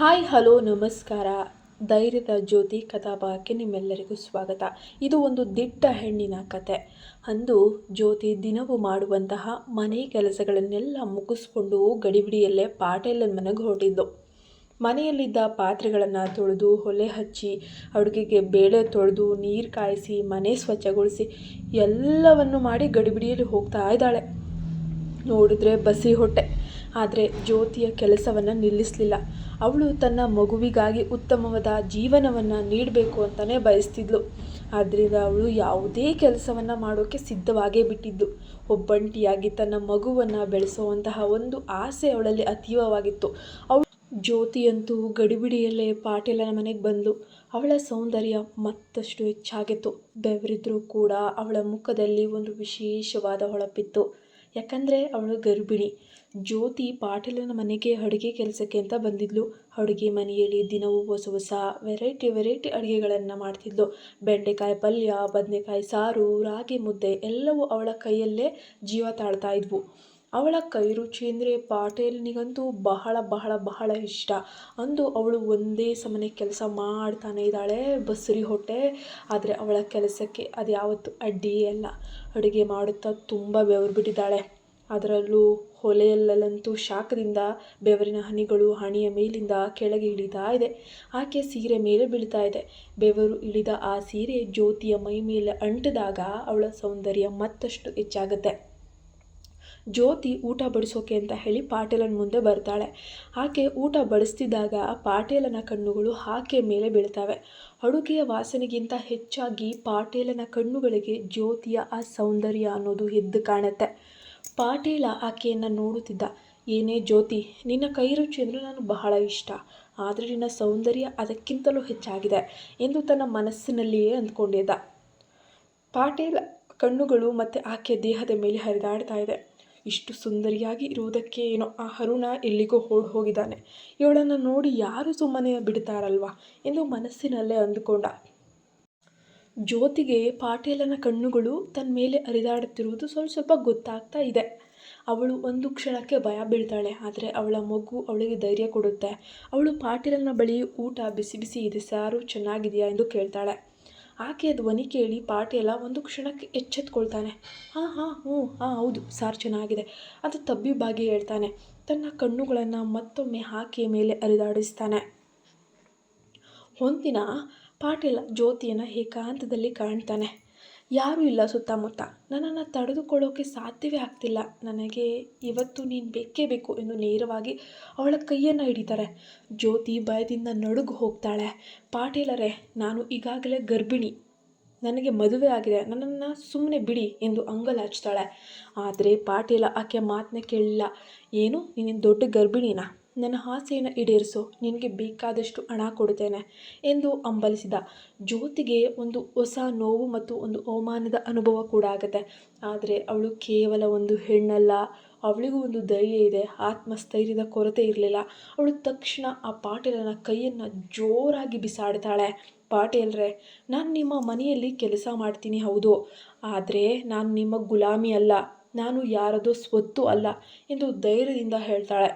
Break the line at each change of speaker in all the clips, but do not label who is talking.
Hi, hello, ನಮಸ್ಕಾರ. ಧೈರ್ಯದ ಜ್ಯೋತಿ ಕಥಾಭಾಗಕ್ಕೆ ನಿಮ್ಮೆಲ್ಲರಿಗೂ ಸ್ವಾಗತ. ಇದು ಒಂದು ದಿಟ್ಟ ಹೆಣ್ಣಿನ ಕತೆ. ಅಂದು ಜ್ಯೋತಿ ದಿನವೂ ಮಾಡುವಂತಹ ಮನೆ ಕೆಲಸಗಳನ್ನೆಲ್ಲ ಮುಗಿಸ್ಕೊಂಡು ಗಡಿಬಿಡಿಯಲ್ಲೇ ಪಾಟೇಲನ ಮನೆಗೆ ಹೊರಟಿದ್ದು. ಮನೆಯಲ್ಲಿದ್ದ ಪಾತ್ರೆಗಳನ್ನು ತೊಳೆದು, ಒಲೆ ಹಚ್ಚಿ, ಅಡುಗೆಗೆ ಬೇಳೆ ತೊಳೆದು, ನೀರು ಕಾಯಿಸಿ, ಮನೆ ಸ್ವಚ್ಛಗೊಳಿಸಿ ಎಲ್ಲವನ್ನು ಮಾಡಿ ಗಡಿಬಿಡಿಯಲ್ಲಿ ಹೋಗ್ತಾ ಇದ್ದಾಳೆ. ನೋಡಿದ್ರೆ ಬಸಿ ಹೊಟ್ಟೆ. ಆದರೆ ಜ್ಯೋತಿಯ ಕೆಲಸವನ್ನು ನಿಲ್ಲಿಸಲಿಲ್ಲ. ಅವಳು ತನ್ನ ಮಗುವಿಗಾಗಿ ಉತ್ತಮವಾದ ಜೀವನವನ್ನು ನೀಡಬೇಕು ಅಂತಲೇ ಬಯಸ್ತಿದ್ಳು ಆದ್ದರಿಂದ ಅವಳು ಯಾವುದೇ ಕೆಲಸವನ್ನು ಮಾಡೋಕ್ಕೆ ಸಿದ್ಧವಾಗೇ ಬಿಟ್ಟಿದ್ದು. ಒಬ್ಬಂಟಿಯಾಗಿ ತನ್ನ ಮಗುವನ್ನು ಬೆಳೆಸುವಂತಹ ಒಂದು ಆಸೆ ಅವಳಲ್ಲಿ ಅತೀವವಾಗಿತ್ತು. ಅವಳು ಜ್ಯೋತಿಯಂತೂ ಗಡಿಬಿಡಿಯಲ್ಲೇ ಪಾಟೀಲನ ಮನೆಗೆ ಬಂದಳು ಅವಳ ಸೌಂದರ್ಯ ಮತ್ತಷ್ಟು ಹೆಚ್ಚಾಗಿತ್ತು. ಬೆವರಿದ್ರೂ ಕೂಡ ಅವಳ ಮುಖದಲ್ಲಿ ಒಂದು ವಿಶೇಷವಾದ ಹೊಳಪಿತ್ತು. ಯಾಕಂದರೆ ಅವಳು ಗರ್ಭಿಣಿ. ಜ್ಯೋತಿ ಪಾಟೀಲನ ಮನೆಗೆ ಅಡುಗೆ ಕೆಲಸಕ್ಕೆ ಅಂತ ಬಂದಿದ್ಲು. ಅಡುಗೆ ಮನೆಯಲ್ಲಿ ದಿನವೂ ಹೊಸ ಹೊಸ ವೆರೈಟಿ ವೆರೈಟಿ ಅಡುಗೆಗಳನ್ನು ಮಾಡ್ತಿದ್ಲು. ಬೆಂಡೆಕಾಯಿ ಪಲ್ಯ, ಬದನೆಕಾಯಿ ಸಾರು, ರಾಗಿ ಮುದ್ದೆ ಎಲ್ಲವೂ ಅವಳ ಕೈಯಲ್ಲೇ ಜೀವ ತಾಳ್ತಾ ಇದ್ವು. ಅವಳ ಕೈ ರುಚಿ ಅಂದರೆ ಪಾಟೇಲ್ನಿಗಂತೂ ಬಹಳ ಬಹಳ ಬಹಳ ಇಷ್ಟ. ಅಂದು ಅವಳು ಒಂದೇ ಸಮನೆ ಕೆಲಸ ಮಾಡ್ತಾನೆ ಇದ್ದಾಳೆ, ಬಸರಿ ಹೊಟ್ಟೆ, ಆದರೆ ಅವಳ ಕೆಲಸಕ್ಕೆ ಅದು ಯಾವತ್ತೂ ಅಡ್ಡಿಯೇ ಅಲ್ಲ ಅಡುಗೆ ಮಾಡುತ್ತಾ ತುಂಬ ಬೆವರು ಬಿಟ್ಟಿದ್ದಾಳೆ. ಅದರಲ್ಲೂ ಹೊಲೆಯಲ್ಲಂತೂ ಶಾಖದಿಂದ ಬೆವರಿನ ಹನಿಗಳು ಹಣಿಯ ಮೇಲಿಂದ ಕೆಳಗೆ ಇಳಿತಾ ಇದೆ. ಆಕೆ ಸೀರೆ ಮೇಲೆ ಬೀಳ್ತಾ ಇದೆ. ಬೆವರು ಇಳಿದ ಆ ಸೀರೆ ಜ್ಯೋತಿಯ ಮೈ ಮೇಲೆ ಅಂಟಿದಾಗ ಅವಳ ಸೌಂದರ್ಯ ಮತ್ತಷ್ಟು ಹೆಚ್ಚಾಗುತ್ತೆ. ಜ್ಯೋತಿ ಊಟ ಬಡಿಸೋಕೆ ಅಂತ ಹೇಳಿ ಪಾಟೇಲನ ಮುಂದೆ ಬರ್ತಾಳೆ. ಆಕೆ ಊಟ ಬಡಿಸ್ತಿದ್ದಾಗ ಪಾಟೇಲನ ಕಣ್ಣುಗಳು ಆಕೆ ಮೇಲೆ ಬೀಳ್ತವೆ. ಅಡುಗೆಯ ವಾಸನೆಗಿಂತ ಹೆಚ್ಚಾಗಿ ಪಾಟೇಲನ ಕಣ್ಣುಗಳಿಗೆ ಜ್ಯೋತಿಯ ಆ ಸೌಂದರ್ಯ ಅನ್ನೋದು ಎದ್ದು ಕಾಣುತ್ತೆ. ಪಾಟೇಲ ಆಕೆಯನ್ನು ನೋಡುತ್ತಿದ್ದ. ಏನೇ ಜ್ಯೋತಿ, ನಿನ್ನ ಕೈ ರುಚಿ ಅಂದರೆ ನಾನು ಬಹಳ ಇಷ್ಟ. ಆದರೆ ನಿನ್ನ ಸೌಂದರ್ಯ ಅದಕ್ಕಿಂತಲೂ ಹೆಚ್ಚಾಗಿದೆ ಎಂದು ತನ್ನ ಮನಸ್ಸಿನಲ್ಲಿಯೇ ಅಂದ್ಕೊಂಡಿದ್ದ. ಪಾಟೇಲ ಕಣ್ಣುಗಳು ಮತ್ತು ಆಕೆಯ ದೇಹದ ಮೇಲೆ ಹರಿದಾಡ್ತಾ ಇದೆ. ಇಷ್ಟು ಸುಂದರಿಯಾಗಿ ಇರುವುದಕ್ಕೆ ಏನೋ ಆ ಹರುಣ ಎಲ್ಲಿಗೋ ಓಡಿ ಹೋಗಿದ್ದಾನೆ. ಇವಳನ್ನು ನೋಡಿ ಯಾರು ಸುಮ್ಮನೆ ಬಿಡ್ತಾರಲ್ವಾ ಎಂದು ಮನಸ್ಸಿನಲ್ಲೇ ಅಂದುಕೊಂಡ. ಜ್ಯೋತಿಗೆ ಪಾಟೀಲನ ಕಣ್ಣುಗಳು ತನ್ನ ಮೇಲೆ ಹರಿದಾಡುತ್ತಿರುವುದು ಸ್ವಲ್ಪ ಸ್ವಲ್ಪ ಗೊತ್ತಾಗ್ತಾ ಇದೆ. ಅವಳು ಒಂದು ಕ್ಷಣಕ್ಕೆ ಭಯ ಬೀಳ್ತಾಳೆ, ಆದರೆ ಅವಳ ಮಗು ಅವಳಿಗೆ ಧೈರ್ಯ ಕೊಡುತ್ತೆ. ಅವಳು ಪಾಟೀಲನ ಬಳಿ ಊಟ ಬಿಸಿ ಬಿಸಿ ಇದೆ, ಸಾರು ಚೆನ್ನಾಗಿದೆಯಾ ಎಂದು ಕೇಳ್ತಾಳೆ. ಆಕೆಯ ಧ್ವನಿ ಕೇಳಿ ಪಾಟೀಲ ಒಂದು ಕ್ಷಣಕ್ಕೆ ಎಚ್ಚೆತ್ಕೊಳ್ತಾನೆ. ಹಾಂ ಹಾಂ, ಹ್ಞೂ, ಹಾಂ, ಹೌದು, ಸಾರು ಚೆನ್ನಾಗಿದೆ, ಅಂತ ತಬ್ಬಿಬ್ಬಾಗಿ ಹೇಳ್ತಾನೆ. ತನ್ನ ಕಣ್ಣುಗಳನ್ನು ಮತ್ತೊಮ್ಮೆ ಆಕೆಯ ಮೇಲೆ ಅರಿದಾಡಿಸ್ತಾನೆ. ಒಂದಿನ ಪಾಟೀಲ ಜ್ಯೋತಿಯನ್ನು ಏಕಾಂತದಲ್ಲಿ ಕಾಣ್ತಾನೆ. ಯಾರೂ ಇಲ್ಲ ಸುತ್ತಮುತ್ತ. ನನ್ನನ್ನು ತಡೆದುಕೊಳ್ಳೋಕೆ ಸಾಧ್ಯವೇ ಆಗ್ತಿಲ್ಲ. ನನಗೆ ಇವತ್ತು ನೀನು ಬೇಕೇ ಬೇಕು ಎಂದು ನೇರವಾಗಿ ಅವಳ ಕೈಯನ್ನು ಹಿಡಿತಾರೆ. ಜ್ಯೋತಿ ಭಯದಿಂದ ನಡುಗು ಹೋಗ್ತಾಳೆ. ಪಾಟೀಲರೇ, ನಾನು ಈಗಾಗಲೇ ಗರ್ಭಿಣಿ. ನನಗೆ ಮದುವೆ ಆಗಿದೆ. ನನ್ನನ್ನು ಸುಮ್ಮನೆ ಬಿಡಿ ಎಂದು ಅಂಗಲಾಚ್ತಾಳೆ ಆದರೆ ಪಾಟೀಲ ಆಕೆ ಮಾತನ್ನ ಕೇಳಲಿಲ್ಲ. ಏನು? ನೀನು ದೊಡ್ಡ ಗರ್ಭಿಣಿನಾ? ನನ್ನ ಆಸೆಯನ್ನು ಈಡೇರಿಸೋ. ನಿನಗೆ ಬೇಕಾದಷ್ಟು ಹಣ ಕೊಡುತ್ತೇನೆ ಎಂದು ಹಂಬಲಿಸಿದ. ಜ್ಯೋತಿಗೆ ಒಂದು ಹೊಸ ನೋವು ಮತ್ತು ಒಂದು ಅವಮಾನದ ಅನುಭವ ಕೂಡ ಆಗುತ್ತೆ. ಆದರೆ ಅವಳು ಕೇವಲ ಒಂದು ಹೆಣ್ಣಲ್ಲ. ಅವಳಿಗೂ ಒಂದು ಧೈರ್ಯ ಇದೆ. ಆತ್ಮಸ್ಥೈರ್ಯದ ಕೊರತೆ ಇರಲಿಲ್ಲ. ಅವಳು ತಕ್ಷಣ ಆ ಪಾಟೀಲನ ಕೈಯನ್ನು ಜೋರಾಗಿ ಬಿಸಾಡ್ತಾಳೆ. ಪಾಟೀಲ್ರೆ, ನಾನು ನಿಮ್ಮ ಮನೆಯಲ್ಲಿ ಕೆಲಸ ಮಾಡ್ತೀನಿ ಹೌದು. ಆದರೆ ನಾನು ನಿಮ್ಮ ಗುಲಾಮಿ ಅಲ್ಲ. ನಾನು ಯಾರದೋ ಸ್ವತ್ತು ಅಲ್ಲ ಎಂದು ಧೈರ್ಯದಿಂದ ಹೇಳ್ತಾಳೆ.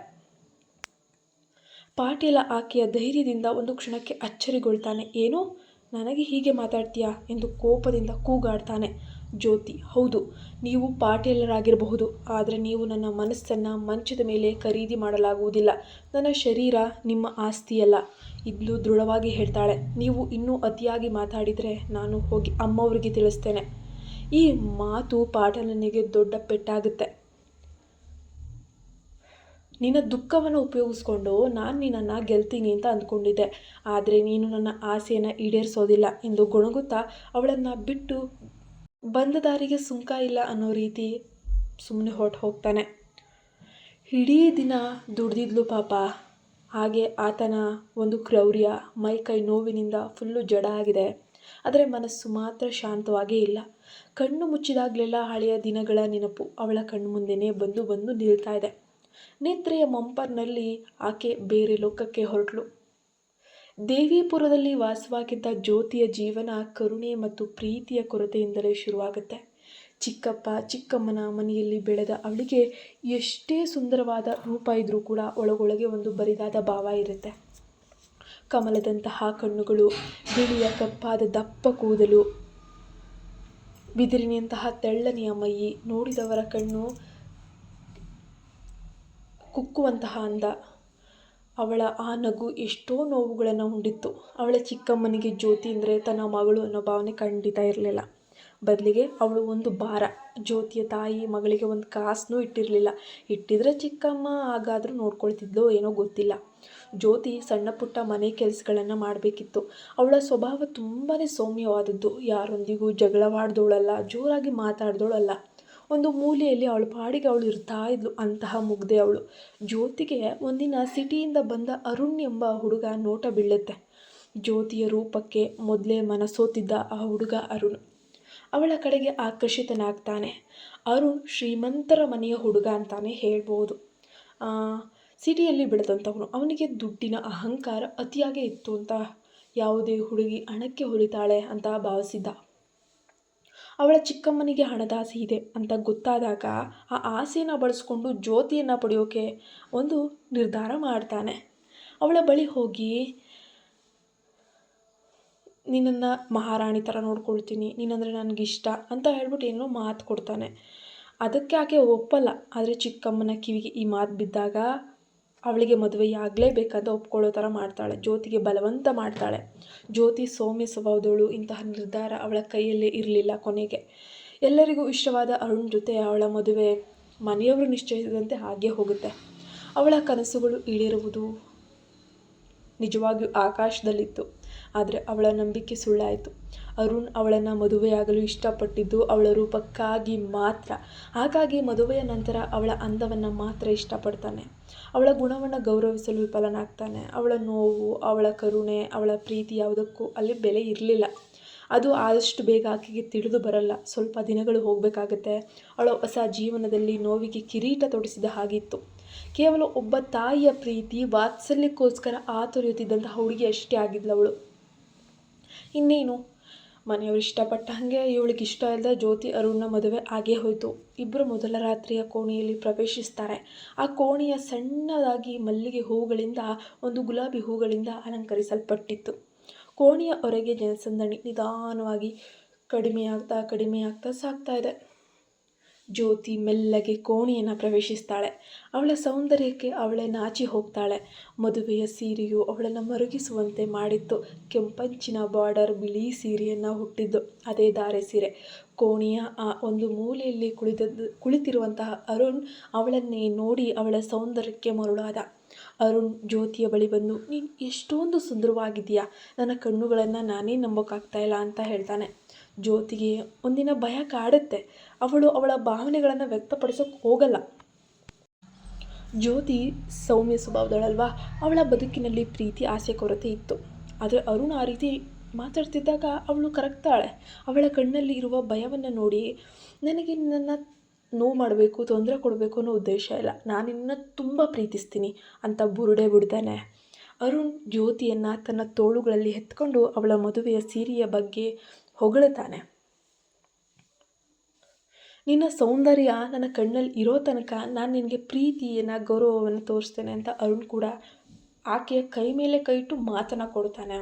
ಪಾಟೀಲ ಆಕೆಯ ಧೈರ್ಯದಿಂದ ಒಂದು ಕ್ಷಣಕ್ಕೆ ಅಚ್ಚರಿಗೊಳ್ತಾನೆ. ಏನು? ನನಗೆ ಹೀಗೆ ಮಾತಾಡ್ತೀಯಾ? ಎಂದು ಕೋಪದಿಂದ ಕೂಗಾಡ್ತಾನೆ. ಜ್ಯೋತಿ, ಹೌದು, ನೀವು ಪಾಟೀಲರಾಗಿರಬಹುದು. ಆದರೆ ನೀವು ನನ್ನ ಮನಸ್ಸನ್ನು ಮಂಚದ ಮೇಲೆ ಖರೀದಿ ಮಾಡಲಾಗುವುದಿಲ್ಲ. ನನ್ನ ಶರೀರ ನಿಮ್ಮ ಆಸ್ತಿಯಲ್ಲ, ಇದ್ಲು ದೃಢವಾಗಿ ಹೇಳ್ತಾಳೆ. ನೀವು ಇನ್ನೂ ಅತಿಯಾಗಿ ಮಾತಾಡಿದರೆ ನಾನು ಹೋಗಿ ಅಮ್ಮವರಿಗೆ ತಿಳಿಸ್ತೇನೆ. ಈ ಮಾತು ಪಾಟಲನಿಗೆ ದೊಡ್ಡ ಪೆಟ್ಟಾಗುತ್ತೆ. ನಿನ್ನ ದುಃಖವನ್ನು ಉಪಯೋಗಿಸ್ಕೊಂಡು ನಾನು ನಿನ್ನನ್ನು ಗೆಲ್ತೀನಿ ಅಂತ ಅಂದ್ಕೊಂಡಿದ್ದೆ. ಆದರೆ ನೀನು ನನ್ನ ಆಸೆಯನ್ನು ಈಡೇರಿಸೋದಿಲ್ಲ ಎಂದು ಗೊಣಗುತ್ತಾ ಅವಳನ್ನು ಬಿಟ್ಟು ಬಂದ ದಾರಿಗೆ ಸುಂಕ ಇಲ್ಲ ಅನ್ನೋ ರೀತಿ ಸುಮ್ಮನೆ ಹೊಟ್ಟು ಹೋಗ್ತಾನೆ. ಇಡೀ ದಿನ ದುಡ್ದಿದ್ಲು ಪಾಪ. ಹಾಗೆ ಆತನ ಒಂದು ಕ್ರೌರ್ಯ ಮೈ ಕೈ ನೋವಿನಿಂದ ಫುಲ್ಲು ಜಡ ಆಗಿದೆ. ಆದರೆ ಮನಸ್ಸು ಮಾತ್ರ ಶಾಂತವಾಗೇ ಇಲ್ಲ. ಕಣ್ಣು ಮುಚ್ಚಿದಾಗಲೆಲ್ಲ ಹಳೆಯ ದಿನಗಳ ನೆನಪು ಅವಳ ಕಣ್ಣು ಮುಂದೆಯೇ ಬಂದು ಬಂದು ನಿಲ್ತಾ ಇದೆ. ನಿದ್ರೆಯ ಮಂಪರ್ನಲ್ಲಿ ಆಕೆ ಬೇರೆ ಲೋಕಕ್ಕೆ ಹೊರಟಳು ದೇವಿಪುರದಲ್ಲಿ ವಾಸವಾಗಿದ್ದ ಜ್ಯೋತಿಯ ಜೀವನ, ಕರುಣೆ ಮತ್ತು ಪ್ರೀತಿಯ ಕೊರತೆಯಿಂದಲೇ ಶುರುವಾಗುತ್ತೆ. ಚಿಕ್ಕಪ್ಪ, ಚಿಕ್ಕಮ್ಮನ ಮನೆಯಲ್ಲಿ ಬೆಳೆದ ಅವಳಿಗೆ ಎಷ್ಟೇ ಸುಂದರವಾದ ರೂಪ ಇದ್ದರೂ ಕೂಡ ಒಳಗೊಳಗೆ ಒಂದು ಬರಿದಾದ ಭಾವ ಇರುತ್ತೆ. ಕಮಲದಂತಹ ಕಣ್ಣುಗಳು, ಬಿಳಿಯ ಕಪ್ಪಾದ ದಪ್ಪ ಕೂದಲು, ಬಿದಿರಿನಂತಹ ತೆಳ್ಳನೆಯ ಮೈ ನೋಡಿದವರ ಕಣ್ಣು ಕುಕ್ಕುವಂತಹ ಅಂದ. ಅವಳ ಆ ನಗು ಎಷ್ಟೋ ನೋವುಗಳನ್ನು ಉಂಡಿತ್ತು. ಅವಳ ಚಿಕ್ಕಮ್ಮನಿಗೆ ಜ್ಯೋತಿ ಅಂದರೆ ತನ್ನ ಮಗಳು ಅನ್ನೋ ಭಾವನೆ ಖಂಡಿತ ಇರಲಿಲ್ಲ. ಬದಲಿಗೆ ಅವಳು ಒಂದು ಭಾರ. ಜ್ಯೋತಿಯ ತಾಯಿ ಮಗಳಿಗೆ ಒಂದು ಕಾಸನ್ನೂ ಇಟ್ಟಿರಲಿಲ್ಲ. ಇಟ್ಟಿದ್ರೆ ಚಿಕ್ಕಮ್ಮ ಹಾಗಾದರೂ ನೋಡ್ಕೊಳ್ತಿದ್ಲೋ ಏನೋ ಗೊತ್ತಿಲ್ಲ. ಜ್ಯೋತಿ ಸಣ್ಣ ಪುಟ್ಟ ಮನೆ ಕೆಲಸಗಳನ್ನು ಮಾಡಬೇಕಿತ್ತು. ಅವಳ ಸ್ವಭಾವ ತುಂಬಾ ಸೌಮ್ಯವಾದದ್ದು. ಯಾರೊಂದಿಗೂ ಜಗಳವಾಡ್ದೋಳಲ್ಲ ಜೋರಾಗಿ ಮಾತಾಡ್ದೋಳಲ್ಲ. ಒಂದು ಮೂಲೆಯಲ್ಲಿ ಅವಳ ಪಾಡಿಗೆ ಅವಳು ಇರ್ತಾ ಇದ್ಲು. ಅಂತಹ ಮುಗ್ದೆ ಅವಳು. ಜ್ಯೋತಿಗೆ ಒಂದಿನ ಸಿಟಿಯಿಂದ ಬಂದ ಅರುಣ್ ಎಂಬ ಹುಡುಗ ನೋಟ ಬೀಳುತ್ತೆ. ಜ್ಯೋತಿಯ ರೂಪಕ್ಕೆ ಮೊದಲೇ ಮನಸೋತಿದ್ದ ಆ ಹುಡುಗ ಅರುಣ್. ಅವಳ ಕಡೆಗೆ ಆಕರ್ಷಿತನಾಗ್ತಾನೆ. ಅರುಣ್ ಶ್ರೀಮಂತರ ಮನೆಯ ಹುಡುಗ ಅಂತಾನೆ ಹೇಳ್ಬೋದು. ಸಿಟಿಯಲ್ಲಿ ಬೆಳೆದಂಥವನು. ಅವನಿಗೆ ದುಡ್ಡಿನ ಅಹಂಕಾರ ಅತಿಯಾಗೇ ಇತ್ತು ಅಂತ ಯಾವುದೇ ಹುಡುಗಿ ಹಣಕ್ಕೆ ಹೊಲಿತಾಳೆ ಅಂತ ಭಾವಿಸಿದ್ದ. ಅವಳ ಚಿಕ್ಕಮ್ಮನಿಗೆ ಹಣದಾಸೆ ಇದೆ ಅಂತ ಗೊತ್ತಾದಾಗ ಆ ಆಸೆನ ಬಳಸ್ಕೊಂಡು ಜ್ಯೋತಿಯನ್ನು ಪಡೆಯೋಕೆ ಒಂದು ನಿರ್ಧಾರ ಮಾಡ್ತಾನೆ. ಅವಳ ಬಳಿ ಹೋಗಿ, ನಿನ್ನನ್ನು ಮಹಾರಾಣಿ ಥರ ನೋಡ್ಕೊಳ್ತೀನಿ, ನೀನಂದರೆ ನನಗಿಷ್ಟ ಅಂತ ಹೇಳ್ಬಿಟ್ಟು ಏನೋ ಮಾತು ಕೊಡ್ತಾನೆ. ಅದಕ್ಕೆ ಆಕೆ ಒಪ್ಪಲ್ಲ, ಆದರೆ ಚಿಕ್ಕಮ್ಮನ ಕಿವಿಗೆ ಈ ಮಾತು ಬಿದ್ದಾಗ ಅವಳಿಗೆ ಮದುವೆಯಾಗಲೇಬೇಕಂತ ಒಪ್ಕೊಳ್ಳೋ ಥರ ಮಾಡ್ತಾಳೆ. ಜ್ಯೋತಿಗೆ ಬಲವಂತ ಮಾಡ್ತಾಳೆ. ಜ್ಯೋತಿ ಸೌಮ್ಯ ಸ್ವಭಾವದವಳು. ಇಂತಹ ನಿರ್ಧಾರ ಅವಳ ಕೈಯಲ್ಲೇ ಇರಲಿಲ್ಲ ಕೊನೆಗೆ. ಎಲ್ಲರಿಗೂ ಇಷ್ಟವಾದ ಅರುಣ್ ಜೊತೆ ಅವಳ ಮದುವೆ. ಮನೆಯವರು ನಿಶ್ಚಯಿಸಿದಂತೆ ಹಾಗೆ ಹೋಗುತ್ತೆ. ಅವಳ ಕನಸುಗಳು ಈಡೇರುವುದು ನಿಜವಾಗಿಯೂ ಆಕಾಶದಲ್ಲಿತ್ತು. ಆದರೆ ಅವಳ ನಂಬಿಕೆ ಸುಳ್ಳಾಯಿತು. ಅರುಣ್ ಅವಳನ್ನು ಮದುವೆಯಾಗಲು ಇಷ್ಟಪಟ್ಟಿದ್ದು ಅವಳ ರೂಪಕ್ಕಾಗಿ ಮಾತ್ರ. ಹಾಗಾಗಿ ಮದುವೆಯ ನಂತರ ಅವಳ ಅಂದವನ್ನು ಮಾತ್ರ ಇಷ್ಟಪಡ್ತಾನೆ. ಅವಳ ಗುಣವನ್ನು ಗೌರವಿಸಲು ವಿಫಲನಾಗ್ತಾನೆ. ಅವಳ ನೋವು, ಅವಳ ಕರುಣೆ, ಅವಳ ಪ್ರೀತಿ ಯಾವುದಕ್ಕೂ ಅಲ್ಲಿ ಬೆಲೆ ಇರಲಿಲ್ಲ. ಅದು ಆದಷ್ಟು ಬೇಗ ಆಕೆಗೆ ತಿಳಿದು ಬರಲ್ಲ. ಸ್ವಲ್ಪ ದಿನಗಳು ಹೋಗಬೇಕಾಗತ್ತೆ. ಅವಳ ಹೊಸ ಜೀವನದಲ್ಲಿ ನೋವಿಗೆ ಕಿರೀಟ ತೊಡಿಸಿದ ಹಾಗಿತ್ತು. ಕೇವಲ ಒಬ್ಬ ತಾಯಿಯ ಪ್ರೀತಿ, ವಾತ್ಸಲ್ಯಕ್ಕೋಸ್ಕರ ಆತುರಿಯುತ್ತಿದ್ದಂತಹ ಹುಡುಗಿ ಅಷ್ಟೇ ಆಗಿದ್ಲವಳು ಇನ್ನೇನು? ಮನೆಯವರು ಇಷ್ಟಪಟ್ಟ ಹಾಗೆ ಇವಳಿಗೆ ಇಷ್ಟ ಇಲ್ಲದ ಜ್ಯೋತಿ ಅರುಣ್ನ ಮದುವೆ ಆಗೇ ಹೋಯಿತು. ಇಬ್ಬರು ಮೊದಲ ರಾತ್ರಿಯ ಕೋಣೆಯಲ್ಲಿ ಪ್ರವೇಶಿಸ್ತಾರೆ. ಆ ಕೋಣೆಯ ಸಣ್ಣದಾಗಿ ಮಲ್ಲಿಗೆ ಹೂಗಳಿಂದ, ಒಂದು ಗುಲಾಬಿ ಹೂಗಳಿಂದ ಅಲಂಕರಿಸಲ್ಪಟ್ಟಿತ್ತು. ಕೋಣೆಯ ಹೊರಗೆ ಜನಸಂದಣಿ ನಿಧಾನವಾಗಿ ಕಡಿಮೆಯಾಗ್ತಾ ಕಡಿಮೆಯಾಗ್ತಾ ಸಾಗ್ತಾ ಇದೆ. ಜ್ಯೋತಿ ಮೆಲ್ಲಗೆ ಕೋಣೆಯನ್ನು ಪ್ರವೇಶಿಸ್ತಾಳೆ. ಅವಳ ಸೌಂದರ್ಯಕ್ಕೆ ಅವಳೇ ನಾಚಿ ಹೋಗ್ತಾಳೆ. ಮದುವೆಯ ಸೀರೆಯು ಅವಳನ್ನು ಮರುಗಿಸುವಂತೆ ಮಾಡಿತ್ತು. ಕೆಂಪಂಚಿನ ಬಾರ್ಡರ್ ಬಿಳಿ ಸೀರೆಯನ್ನು ಹುಟ್ಟಿದ್ದು ಅದೇ ದಾರೆ ಸೀರೆ. ಕೋಣೆಯ ಆ ಒಂದು ಮೂಲೆಯಲ್ಲಿ ಕುಳಿತ ಕುಳಿತಿರುವಂತಹ ಅರುಣ್ ಅವಳನ್ನೇ ನೋಡಿ ಅವಳ ಸೌಂದರ್ಯಕ್ಕೆ ಮರುಳಾದ. ಅರುಣ್, ಜ್ಯೋತಿಯ ಬಳಿ ಬಂದು, ನೀನು ಎಷ್ಟೊಂದು ಸುಂದರವಾಗಿದೆಯಾ ನನ್ನ ಕಣ್ಣುಗಳನ್ನು ನಾನೇ ನಂಬೋಕ್ಕಾಗ್ತಾ ಇಲ್ಲ ಅಂತ ಹೇಳ್ತಾನೆ. ಜ್ಯೋತಿಗೆ ಒಂದಿನ ಭಯ ಕಾಡುತ್ತೆ. ಅವಳು ಅವಳ ಭಾವನೆಗಳನ್ನು ವ್ಯಕ್ತಪಡಿಸೋಕೆ ಹೋಗಲ್ಲ. ಜ್ಯೋತಿ ಸೌಮ್ಯ ಸ್ವಭಾವದಳಲ್ವಾ? ಅವಳ ಬದುಕಿನಲ್ಲಿ ಪ್ರೀತಿ, ಆಸೆ, ಕೊರತೆ ಇತ್ತು. ಆದರೆ ಅರುಣ್ ಆ ರೀತಿ ಮಾತಾಡ್ತಿದ್ದಾಗ ಅವಳು ಕರಗ್ತಾಳೆ. ಅವಳ ಕಣ್ಣಲ್ಲಿ ಇರುವ ಭಯವನ್ನು ನೋಡಿ, ನನಗೆ ನನ್ನ ನೋವು ಮಾಡಬೇಕು, ತೊಂದರೆ ಕೊಡಬೇಕು ಅನ್ನೋ ಉದ್ದೇಶ ಇಲ್ಲ. ನಾನು ನಿನ್ನ ತುಂಬ ಪ್ರೀತಿಸ್ತೀನಿ ಅಂತ ಬುರುಡೆ ಬಿಡ್ತಾನೆ. ಅರುಣ್ ಜ್ಯೋತಿಯನ್ನು ತನ್ನ ತೋಳುಗಳಲ್ಲಿ ಎತ್ಕೊಂಡು ಅವಳ ಮದುವೆಯ ಸೀರೆಯ ಬಗ್ಗೆ ಹೊಗಳುತ್ತಾನೆ. ನಿನ್ನ ಸೌಂದರ್ಯ ನನ್ನ ಕಣ್ಣಲ್ಲಿ ಇರೋ ತನಕ ನಾನು ನಿನಗೆ ಪ್ರೀತಿಯನ್ನು, ಗೌರವವನ್ನು ತೋರಿಸ್ತೇನೆ ಅಂತ ಅರುಣ್ ಕೂಡ ಆಕೆಯ ಕೈ ಮೇಲೆ ಕೈ ಇಟ್ಟು ಮಾತನ್ನು ಕೊಡ್ತಾನೆ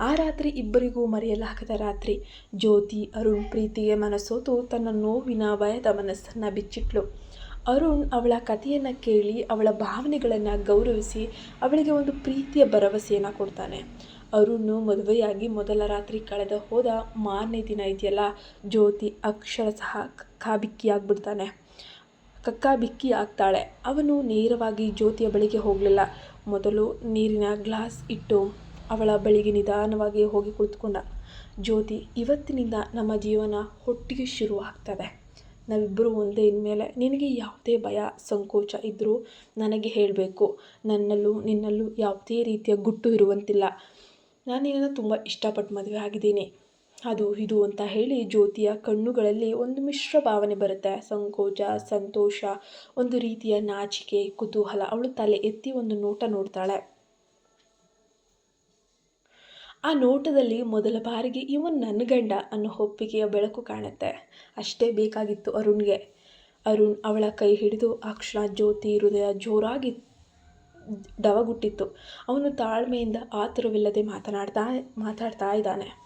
ಆ ರಾತ್ರಿ ಇಬ್ಬರಿಗೂ ಮರೆಯಲಾಗದ ರಾತ್ರಿ. ಜ್ಯೋತಿ, ಅರುಣ್ ಪ್ರೀತಿಗೆ ಮನಸ್ಸೋತು ತನ್ನ ನೋವಿನ ಭಯದ ಮನಸ್ಸನ್ನು ಬಿಚ್ಚಿಟ್ಲು. ಅರುಣ್ ಅವಳ ಕಥೆಯನ್ನು ಕೇಳಿ ಅವಳ ಭಾವನೆಗಳನ್ನು ಗೌರವಿಸಿ ಅವಳಿಗೆ ಒಂದು ಪ್ರೀತಿಯ ಭರವಸೆಯನ್ನು ಕೊಡ್ತಾನೆ. ಅರುಣ್ ಮದುವೆಯಾಗಿ ಮೊದಲ ರಾತ್ರಿ ಕಳೆದ ಹೋದ ಮಾರನೇ ದಿನ ಇದೆಯಲ್ಲ, ಜ್ಯೋತಿ ಅಕ್ಷರ ಸಹ ಕಕ್ಕಾಬಿಕ್ಕಿಯಾಗ್ಬಿಡ್ತಾನೆ. ಕಕ್ಕಾಬಿಕ್ಕಿ ಆಗ್ತಾಳೆ ಅವನು ನೇರವಾಗಿ ಜ್ಯೋತಿಯ ಬಳಿಗೆ ಹೋಗಲಿಲ್ಲ. ಮೊದಲು ನೀರಿನ ಗ್ಲಾಸ್ ಇಟ್ಟು ಅವಳ ಬಳಿಗೆ ನಿಧಾನವಾಗಿ ಹೋಗಿ ಕುಳಿತುಕೊಂಡ. ಜ್ಯೋತಿ, ಇವತ್ತಿನಿಂದ ನಮ್ಮ ಜೀವನ ಒಟ್ಟಿಗೆ ಶುರುವಾಗ್ತದೆ. ನಾವಿಬ್ಬರು ಒಂದೇ ಇನ್ಮೇಲೆ ನಿನಗೆ ಯಾವುದೇ ಭಯ, ಸಂಕೋಚ ಇದ್ದರೂ ನನಗೆ ಹೇಳಬೇಕು. ನನ್ನಲ್ಲೂ ನಿನ್ನಲ್ಲೂ ಯಾವುದೇ ರೀತಿಯ ಗುಟ್ಟು ಇರುವಂತಿಲ್ಲ. ನಾನು ನಿನ್ನನ್ನು ತುಂಬ ಇಷ್ಟಪಟ್ಟು ಮದುವೆ ಆಗಿದ್ದೀನಿ. ಅದು, ಇದು ಅಂತ ಹೇಳಿ ಜ್ಯೋತಿಯ ಕಣ್ಣುಗಳಲ್ಲಿ ಒಂದು ಮಿಶ್ರ ಭಾವನೆ ಬರುತ್ತೆ. ಸಂಕೋಚ, ಸಂತೋಷ, ಒಂದು ರೀತಿಯ ನಾಚಿಕೆ, ಕುತೂಹಲ. ಅವಳು ತಲೆ ಎತ್ತಿ ಒಂದು ನೋಟ ನೋಡ್ತಾಳೆ. ಆ ನೋಟದಲ್ಲಿ ಮೊದಲ ಬಾರಿಗೆ ಇವನ್ ನನ್ನ ಗಂಡ ಅನ್ನೋ ಒಪ್ಪಿಗೆಯ ಬೆಳಕು ಕಾಣುತ್ತೆ. ಅಷ್ಟೇ ಬೇಕಾಗಿತ್ತು ಅರುಣ್ಗೆ. ಅರುಣ್ ಅವಳ ಕೈ ಹಿಡಿದು, ಅಕ್ಷರ, ಜ್ಯೋತಿ, ಹೃದಯ ಜೋರಾಗಿ ಡವಗುಟ್ಟಿತ್ತು ಅವನು ತಾಳ್ಮೆಯಿಂದ ಆತುರವಿಲ್ಲದೆ ಮಾತನಾಡ್ತಾ, ಮಾತಾಡ್ತಾ ಇದ್ದಾನೆ.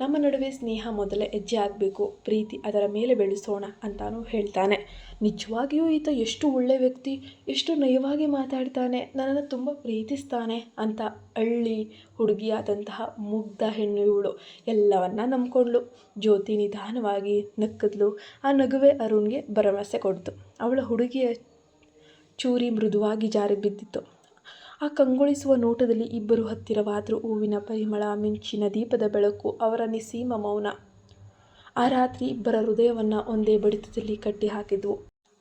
ನಮ್ಮ ನಡುವೆ ಸ್ನೇಹ ಮೊದಲೇ ಹೆಜ್ಜೆ ಆಗಬೇಕು ಪ್ರೀತಿ ಅದರ ಮೇಲೆ ಬೆಳೆಸೋಣ ಅಂತಾನು ಹೇಳ್ತಾನೆ. ನಿಜವಾಗಿಯೂ ಈತ ಎಷ್ಟು ಒಳ್ಳೆ ವ್ಯಕ್ತಿ, ಎಷ್ಟು ನಯವಾಗಿ ಮಾತಾಡ್ತಾನೆ, ನನ್ನನ್ನು ತುಂಬ ಪ್ರೀತಿಸ್ತಾನೆ ಅಂತ ಹಳ್ಳಿ ಹುಡುಗಿಯಾದಂತಹ ಮುಗ್ಧ ಹೆಣ್ಣು ಇವಳು ಎಲ್ಲವನ್ನ ನಂಬ್ಕೊಂಡ್ಳು. ಜ್ಯೋತಿ ನಿಧಾನವಾಗಿ ನಕ್ಕದ್ಲು. ಆ ನಗುವೆ ಅರುಣ್ಗೆ ಭರವಸೆ ಕೊಡ್ತು. ಅವಳ ಹುಡುಗಿಯ ಚೂರಿ ಮೃದುವಾಗಿ ಜಾರಿ ಬಿದ್ದಿತು ಆ ಕಂಗೊಳಿಸುವ ನೋಟದಲ್ಲಿ ಇಬ್ಬರು ಹತ್ತಿರವಾದರೂ ಹೂವಿನ ಪರಿಮಳ, ಮಿಂಚಿನ ದೀಪದ ಬೆಳಕು, ಅವರ ನಿಸೀಮ ಮೌನ. ಆ ರಾತ್ರಿ ಇಬ್ಬರ ಹೃದಯವನ್ನು ಒಂದೇ ಬಡಿತದಲ್ಲಿ ಕಟ್ಟಿ ಹಾಕಿದ್ವು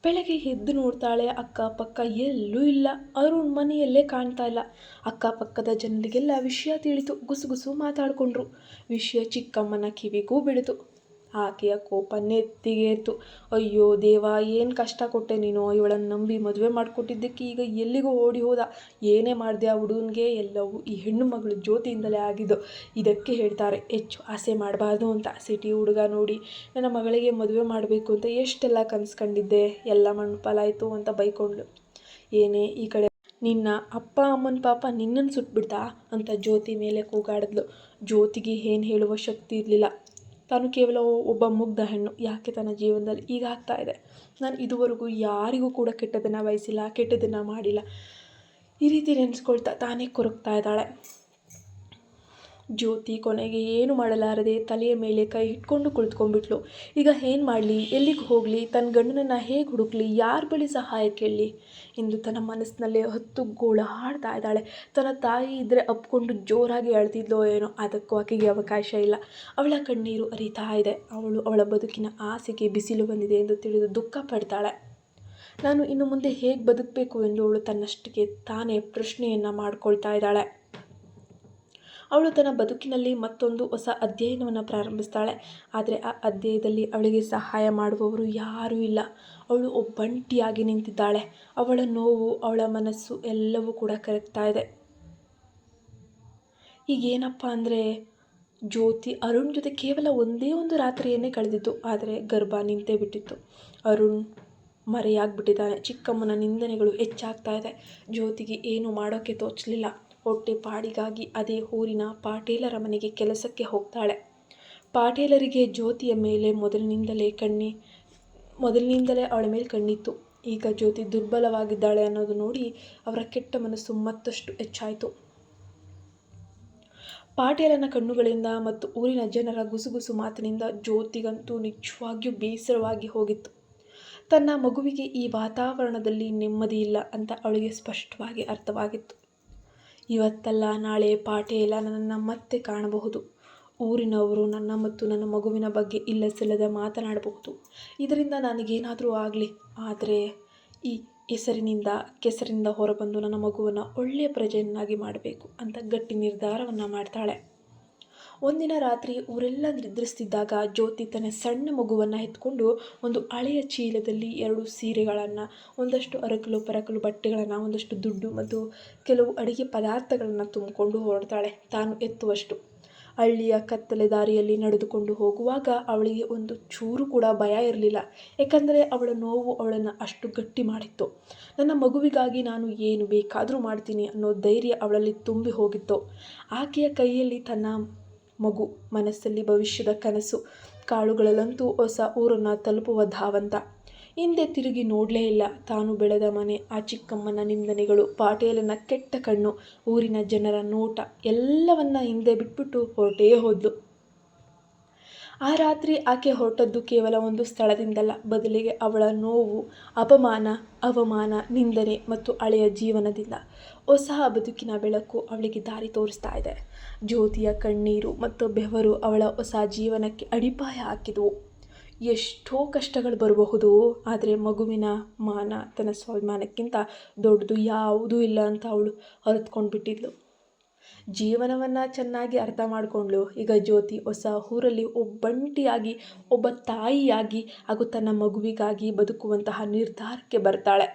ಬೆಳಗ್ಗೆ ಎದ್ದು ನೋಡ್ತಾಳೆ, ಅಕ್ಕಪಕ್ಕ ಎಲ್ಲೂ ಇಲ್ಲ, ಅರುಣ್ ಮನೆಯಲ್ಲೇ ಕಾಣ್ತಾ ಇಲ್ಲ. ಅಕ್ಕಪಕ್ಕದ ಜನರಿಗೆಲ್ಲ ವಿಷಯ ತಿಳಿತು ಗುಸುಗುಸು ಮಾತಾಡಿಕೊಂಡ್ರು. ವಿಷಯ ಚಿಕ್ಕಮ್ಮನ ಕಿವಿಗೂ ಬಿಡಿತು ಆಕೆಯ ಕೋಪ ನೆತ್ತಿಗೇರ್ತು. ಅಯ್ಯೋ ದೇವ, ಏನು ಕಷ್ಟ ಕೊಟ್ಟೆ ನೀನು? ಇವಳನ್ನು ನಂಬಿ ಮದುವೆ ಮಾಡಿಕೊಟ್ಟಿದ್ದಕ್ಕೆ ಈಗ ಎಲ್ಲಿಗೂ ಓಡಿ ಹೋದ. ಏನೇ ಮಾಡಿದೆ ಆ ಹುಡುಗನಿಗೆ ಎಲ್ಲವೂ ಈ ಹೆಣ್ಣು ಮಗಳು ಜ್ಯೋತಿಯಿಂದಲೇ ಆಗಿದ್ದು. ಇದಕ್ಕೆ ಹೇಳ್ತಾರೆ, ಹೆಚ್ಚು ಆಸೆ ಮಾಡಬಾರ್ದು ಅಂತ. ಸಿಟಿ ಹುಡುಗ ನೋಡಿ, ನನ್ನ ಮಗಳಿಗೆ ಮದುವೆ ಮಾಡಬೇಕು ಅಂತ ಎಷ್ಟೆಲ್ಲ ಕನ್ಸ್ಕೊಂಡಿದ್ದೆ ಎಲ್ಲ ಮಣ್ಣು ಪಾಲಾಯಿತು ಅಂತ ಬೈಕೊಂಡ್ಳು ಏನೇ ಈ ಕಡೆ ನಿನ್ನ ಅಪ್ಪ ಅಮ್ಮನ ಪಾಪ ನಿನ್ನನ್ನು ಸುಟ್ಬಿಡ್ತಾ? ಅಂತ ಜ್ಯೋತಿ ಮೇಲೆ ಕೂಗಾಡಿದ್ಲು. ಜ್ಯೋತಿಗೆ ಏನು ಹೇಳುವ ಶಕ್ತಿ ಇರಲಿಲ್ಲ. ತಾನು ಕೇವಲ ಒಬ್ಬ ಮುಗ್ಧ ಹೆಣ್ಣು. ಯಾಕೆ ತನ್ನ ಜೀವನದಲ್ಲಿ ಈಗ ಆಗ್ತಾ ಇದೆ? ನಾನು ಇದುವರೆಗೂ ಯಾರಿಗೂ ಕೂಡ ಕೆಟ್ಟದನ್ನು ಬಯಸಿಲ್ಲ ಕೆಟ್ಟದನ್ನು ಮಾಡಿಲ್ಲ. ಈ ರೀತಿ ನೆನೆಸ್ಕೊಳ್ತಾ ತಾನೇ ಕೊರಗ್ತಾ ಇದ್ದಾಳೆ. ಜ್ಯೋತಿ ಕೊನೆಗೆ ಏನು ಮಾಡಲಾರದೆ ತಲೆಯ ಮೇಲೆ ಕೈ ಇಟ್ಕೊಂಡು ಕುಳಿತುಕೊಂಡ್ಬಿಟ್ಲು. ಈಗ ಏನು ಮಾಡಲಿ? ಎಲ್ಲಿಗೆ ಹೋಗಲಿ? ತನ್ನ ಗಂಡನನ್ನು ಹೇಗೆ ಹುಡುಕ್ಲಿ? ಯಾರ ಬಳಿ ಸಹಾಯ ಕೇಳಲಿ? ಎಂದು ತನ್ನ ಮನಸ್ಸಿನಲ್ಲೇ ಹತ್ತು ಗೋಳ ಹಾಡ್ತಾ ಇದ್ದಾಳೆ. ತನ್ನ ತಾಯಿ ಇದ್ದರೆ ಅಪ್ಕೊಂಡು ಜೋರಾಗಿ ಅಳ್ತಿದ್ಲೋ ಏನೋ, ಅದಕ್ಕೂ ಆಕೆಗೆ ಅವಕಾಶ ಇಲ್ಲ. ಅವಳ ಕಣ್ಣೀರು ಅರಿತಾ ಇದೆ. ಅವಳು ಅವಳ ಬದುಕಿನ ಆಸೆಗೆ ಬಿಸಿಲು ಬಂದಿದೆ ಎಂದು ತಿಳಿದು ದುಃಖ ಪಡ್ತಾಳೆ. ನಾನು ಇನ್ನು ಮುಂದೆ ಹೇಗೆ ಬದುಕಬೇಕು? ಎಂದು ಅವಳು ತನ್ನಷ್ಟಕ್ಕೆ ತಾನೇ ಪ್ರಶ್ನೆಯನ್ನು ಮಾಡ್ಕೊಳ್ತಾ ಇದ್ದಾಳೆ. ಅವಳು ತನ್ನ ಬದುಕಿನಲ್ಲಿ ಮತ್ತೊಂದು ಹೊಸ ಅಧ್ಯಯನವನ್ನು ಪ್ರಾರಂಭಿಸ್ತಾಳೆ. ಆದರೆ ಆ ಅಧ್ಯಾಯದಲ್ಲಿ ಅವಳಿಗೆ ಸಹಾಯ ಮಾಡುವವರು ಯಾರೂ ಇಲ್ಲ. ಅವಳು ಒಬ್ಬಂಟಿಯಾಗಿ ನಿಂತಿದ್ದಾಳೆ. ಅವಳ ನೋವು, ಅವಳ ಮನಸ್ಸು ಎಲ್ಲವೂ ಕೂಡ ಕರಗ್ತಾ ಇದೆ. ಈಗ ಏನಪ್ಪ ಅಂದರೆ, ಜ್ಯೋತಿ ಅರುಣ್ ಜೊತೆ ಕೇವಲ ಒಂದೇ ಒಂದು ರಾತ್ರಿಯನ್ನೇ ಕಳೆದಿತ್ತು ಆದರೆ ಗರ್ಭ ನಿಂತೇ ಬಿಟ್ಟಿತ್ತು. ಅರುಣ್ ಮರೆಯಾಗ್ಬಿಟ್ಟಿದ್ದಾನೆ. ಚಿಕ್ಕಮ್ಮನ ನಿಂದನೆಗಳು ಹೆಚ್ಚಾಗ್ತಾ ಇದೆ. ಜ್ಯೋತಿಗೆ ಏನು ಮಾಡೋಕ್ಕೆ ತೋಚಲಿಲ್ಲ. ಹೊಟ್ಟೆ ಪಾಡಿಗಾಗಿ ಅದೇ ಊರಿನ ಪಾಟೇಲರ ಮನೆಗೆ ಕೆಲಸಕ್ಕೆ ಹೋಗ್ತಾಳೆ. ಪಾಟೇಲರಿಗೆ ಜ್ಯೋತಿಯ ಮೇಲೆ ಮೊದಲಿನಿಂದಲೇ ಕಣ್ಣಿ, ಮೊದಲಿನಿಂದಲೇ ಅವಳ ಮೇಲೆ ಕಣ್ಣಿತ್ತು. ಈಗ ಜ್ಯೋತಿ ದುರ್ಬಲವಾಗಿದ್ದಾಳೆ ಅನ್ನೋದು ನೋಡಿ ಅವರ ಕೆಟ್ಟ ಮನಸ್ಸು ಮತ್ತಷ್ಟು ಹೆಚ್ಚಾಯಿತು. ಪಾಟೇಲನ ಕಣ್ಣುಗಳಿಂದ ಮತ್ತು ಊರಿನ ಜನರ ಗುಸುಗುಸು ಮಾತಿನಿಂದ ಜ್ಯೋತಿಗಂತೂ ನಿಜವಾಗಿಯೂ ಬೇಸರವಾಗಿ ಹೋಗಿತ್ತು. ತನ್ನ ಮಗುವಿಗೆ ಈ ವಾತಾವರಣದಲ್ಲಿ ನೆಮ್ಮದಿ ಇಲ್ಲ ಅಂತ ಅವಳಿಗೆ ಸ್ಪಷ್ಟವಾಗಿ ಅರ್ಥವಾಗಿತ್ತು. ಇವತ್ತಲ್ಲ, ನಾಳೆ ಪಾಟೇಲ ನನ್ನನ್ನು ಮತ್ತೆ ಕಾಣಬಹುದು. ಊರಿನವರು ನನ್ನ ಮತ್ತು ನನ್ನ ಮಗುವಿನ ಬಗ್ಗೆ ಇಲ್ಲಸಲ್ಲದ ಮಾತನಾಡಬಹುದು. ಇದರಿಂದ ನನಗೇನಾದರೂ ಆಗಲಿ. ಆದರೆ ಈ ಹೆಸರಿನಿಂದ, ಕೆಸರಿಂದ ಹೊರಬಂದು ನನ್ನ ಮಗುವನ್ನು ಒಳ್ಳೆಯ ಪ್ರಜೆಯನ್ನಾಗಿ ಮಾಡಬೇಕು ಅಂತ ಗಟ್ಟಿ ನಿರ್ಧಾರವನ್ನು ಮಾಡ್ತಾಳೆ. ಒಂದಿನ ರಾತ್ರಿ ಊರೆಲ್ಲ ನಿದ್ರಿಸ್ತಿದ್ದಾಗ ಜ್ಯೋತಿ ತನ್ನ ಸಣ್ಣ ಮಗುವನ್ನು ಎತ್ಕೊಂಡು ಒಂದು ಹಳೆಯ ಚೀಲದಲ್ಲಿ ಎರಡು ಸೀರೆಗಳನ್ನು, ಒಂದಷ್ಟು ಅರಕಲು ಪರಕಲು ಬಟ್ಟೆಗಳನ್ನು, ಒಂದಷ್ಟು ದುಡ್ಡು ಮತ್ತು ಕೆಲವು ಅಡುಗೆ ಪದಾರ್ಥಗಳನ್ನು ತುಂಬಿಕೊಂಡು ಹೊರಡ್ತಾಳೆ. ತಾನು ಎತ್ತುವಷ್ಟು. ಹಳ್ಳಿಯ ಕತ್ತಲೆ ದಾರಿಯಲ್ಲಿ ನಡೆದುಕೊಂಡು ಹೋಗುವಾಗ ಅವಳಿಗೆ ಒಂದು ಚೂರು ಕೂಡ ಭಯ ಇರಲಿಲ್ಲ. ಏಕೆಂದರೆ ಅವಳ ನೋವು ಅವಳನ್ನು ಅಷ್ಟು ಗಟ್ಟಿ ಮಾಡಿತ್ತು. ನನ್ನ ಮಗುವಿಗಾಗಿ ನಾನು ಏನು ಬೇಕಾದರೂ ಮಾಡ್ತೀನಿ ಅನ್ನೋ ಧೈರ್ಯ ಅವಳಲ್ಲಿ ತುಂಬಿ ಹೋಗಿತ್ತು. ಆಕೆಯ ಕೈಯಲ್ಲಿ ತನ್ನ ಮಗು ಮನಸ್ಸಲ್ಲಿ ಭವಿಷ್ಯದ ಕನಸು, ಕಾಳುಗಳಲ್ಲಂತೂ ಹೊಸ ಊರನ್ನು ತಲುಪುವ ಧಾವಂತ. ಹಿಂದೆ ತಿರುಗಿ ನೋಡಲೇ ಇಲ್ಲ. ತಾನು ಬೆಳೆದ ಮನೆ, ಆ ಚಿಕ್ಕಮ್ಮನ ನಿಂದನೆಗಳು, ಪಾಟೇಲನ ಕೆಟ್ಟ ಕಣ್ಣು, ಊರಿನ ಜನರ ನೋಟ, ಎಲ್ಲವನ್ನ ಹಿಂದೆ ಬಿಟ್ಬಿಟ್ಟು ಹೊರಟೇ ಹೋದ್ಲು. ಆ ರಾತ್ರಿ ಆಕೆ ಹೊರಟದ್ದು ಕೇವಲ ಒಂದು ಸ್ಥಳದಿಂದಲ್ಲ. ಬದಲಿಗೆ ಅವಳ ನೋವು, ಅಪಮಾನ, ಅವಮಾನ, ನಿಂದನೆ ಮತ್ತು ಹಳೆಯ ಜೀವನದಿಂದ. ಹೊಸ ಬದುಕಿನ ಬೆಳಕು ಅವಳಿಗೆ ದಾರಿ ತೋರಿಸ್ತಾ ಇದೆ. ಜ್ಯೋತಿಯ ಕಣ್ಣೀರು ಮತ್ತು ಬೆವರು ಅವಳ ಹೊಸ ಜೀವನಕ್ಕೆ ಅಡಿಪಾಯ ಹಾಕಿದವು. ಎಷ್ಟೋ ಕಷ್ಟಗಳು ಬರಬಹುದು, ಆದರೆ ಮಗುವಿನ ಮಾನ ತನ್ನ ಸ್ವಾಭಿಮಾನಕ್ಕಿಂತ ದೊಡ್ಡದು ಯಾವುದೂ ಇಲ್ಲ ಅಂತ ಅವಳು ಅರಿತ್ಕೊಂಡು ಬಿಟ್ಟಿದ್ಲು ಜೀವನವನ್ನು ಚೆನ್ನಾಗಿ ಅರ್ಥ ಮಾಡಿಕೊಂಡ್ಳು ಈಗ ಜ್ಯೋತಿ ಹೊಸ ಊರಲ್ಲಿ ಒಬ್ಬಂಟಿಯಾಗಿ, ಒಬ್ಬ ತಾಯಿಯಾಗಿ ಹಾಗೂ ತನ್ನ ಮಗುವಿಗಾಗಿ ಬದುಕುವಂತಹ ನಿರ್ಧಾರಕ್ಕೆ ಬರ್ತಾಳೆ.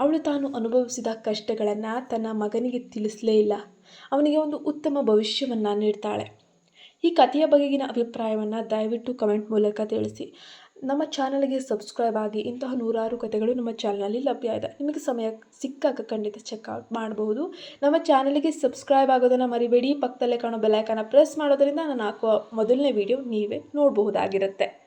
ಅವಳು ತಾನು ಅನುಭವಿಸಿದ ಕಷ್ಟಗಳನ್ನು ತನ್ನ ಮಗನಿಗೆ ತಿಳಿಸಲೇ ಇಲ್ಲ. ಅವನಿಗೆ ಒಂದು ಉತ್ತಮ ಭವಿಷ್ಯವನ್ನು ನೀಡ್ತಾಳೆ. ಈ ಕಥೆಯ ಬಗೆಗಿನ ಅಭಿಪ್ರಾಯವನ್ನು ದಯವಿಟ್ಟು ಕಮೆಂಟ್ ಮೂಲಕ ತಿಳಿಸಿ. ನಮ್ಮ ಚಾನಲ್ಗೆ ಸಬ್ಸ್ಕ್ರೈಬ್ ಆಗಿ ಇಂತಹ ನೂರಾರು ಕಥೆಗಳು ನಮ್ಮ ಚಾನಲಲ್ಲಿ ಲಭ್ಯ ಇದೆ. ನಿಮಗೆ ಸಮಯ ಸಿಕ್ಕಾಗ ಖಂಡಿತ ಚೆಕ್ಔಟ್ ಮಾಡಬಹುದು. ನಮ್ಮ ಚಾನಲ್ಗೆ ಸಬ್ಸ್ಕ್ರೈಬ್ ಆಗೋದನ್ನು ಮರಿಬೇಡಿ. ಪಕ್ಕದಲ್ಲೇ ಕಾಣೋ ಬೆಲೈಕನ್ನ ಪ್ರೆಸ್ ಮಾಡೋದರಿಂದ ನಾನು ಹಾಕುವ ಮೊದಲನೇ ವಿಡಿಯೋ ನೀವೇ ನೋಡಬಹುದಾಗಿರುತ್ತೆ.